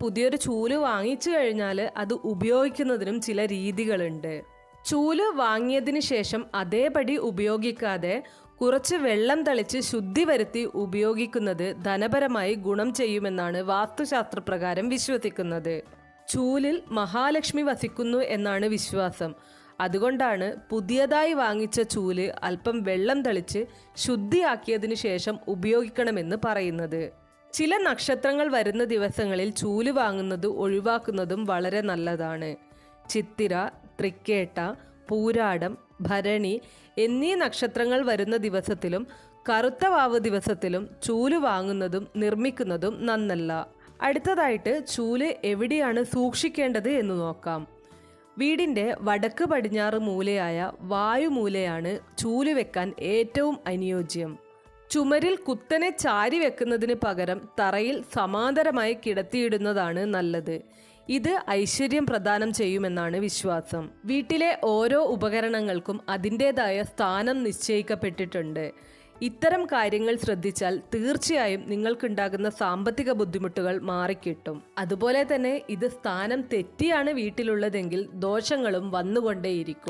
പുതിയൊരു ചൂൽ വാങ്ങിച്ചു കഴിഞ്ഞാൽ അത് ഉപയോഗിക്കുന്നതിനും ചില രീതികളുണ്ട്. ചൂൽ വാങ്ങിയതിന് ശേഷം അതേപടി ഉപയോഗിക്കാതെ കുറച്ച് വെള്ളം തളിച്ച് ശുദ്ധി വരുത്തി ഉപയോഗിക്കുന്നത് ധനപരമായി ഗുണം ചെയ്യുമെന്നാണ് വാസ്തുശാസ്ത്ര പ്രകാരം വിശ്വസിക്കുന്നത്. ചൂലിൽ മഹാലക്ഷ്മി വസിക്കുന്നു എന്നാണ് വിശ്വാസം. അതുകൊണ്ടാണ് പുതിയതായി വാങ്ങിച്ച ചൂൽ അല്പം വെള്ളം തളിച്ച് ശുദ്ധിയാക്കിയതിനു ശേഷം ഉപയോഗിക്കണമെന്ന് പറയുന്നത്. ചില നക്ഷത്രങ്ങൾ വരുന്ന ദിവസങ്ങളിൽ ചൂൽ വാങ്ങുന്നത് ഒഴിവാക്കുന്നതും വളരെ നല്ലതാണ്. ചിത്തിര തൃക്കേട്ട പൂരാടം ഭരണി എന്നീ നക്ഷത്രങ്ങൾ വരുന്ന ദിവസത്തിലും കറുത്ത വാവ് ദിവസത്തിലും ചൂൽ വാങ്ങുന്നതും നിർമ്മിക്കുന്നതും നന്നല്ല. അടുത്തതായിട്ട് ചൂൽ എവിടെയാണ് സൂക്ഷിക്കേണ്ടത് എന്ന് നോക്കാം. വീടിന്റെ വടക്ക് പടിഞ്ഞാറ് മൂലയായ വായുമൂലയാണ് ചൂൽ വെക്കാൻ ഏറ്റവും അനുയോജ്യം. ചുമരിൽ കുത്തനെ ചാരി വെക്കുന്നതിന് പകരം തറയിൽ സമാന്തരമായി കിടത്തിയിടുന്നതാണ് നല്ലത്. ഇത് ഐശ്വര്യം പ്രദാനം ചെയ്യുമെന്നാണ് വിശ്വാസം. വീട്ടിലെ ഓരോ ഉപകരണങ്ങൾക്കും അതിന്റെതായ സ്ഥാനം നിശ്ചയിക്കപ്പെട്ടിട്ടുണ്ട്. ഇത്തരം കാര്യങ്ങൾ ശ്രദ്ധിച്ചാൽ തീർച്ചയായും നിങ്ങൾക്കുണ്ടാകുന്ന സാമ്പത്തിക ബുദ്ധിമുട്ടുകൾ മാറിക്കിട്ടും. അതുപോലെ തന്നെ ഇത് സ്ഥാനം തെറ്റിയാണ് വീട്ടിലുള്ളതെങ്കിൽ ദോഷങ്ങളും വന്നുകൊണ്ടേയിരിക്കും.